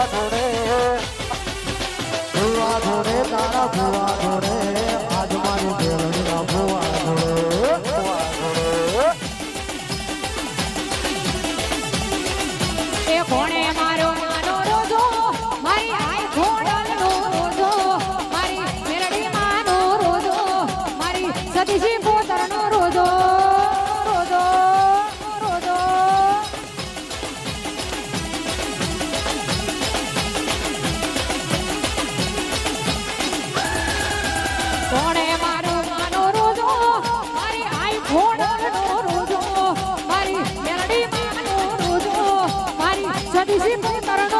ભૂવા ધોળે ભૂવા ધોળે તારા ભૂવા Music Tarano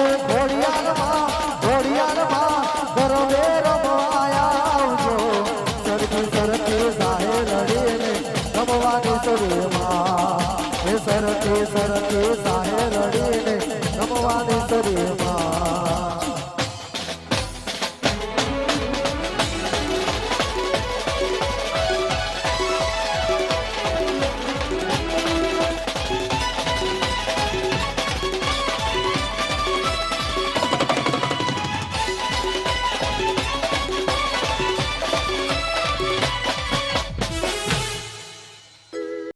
સરકે સરકે સાહે રડીને રમવાની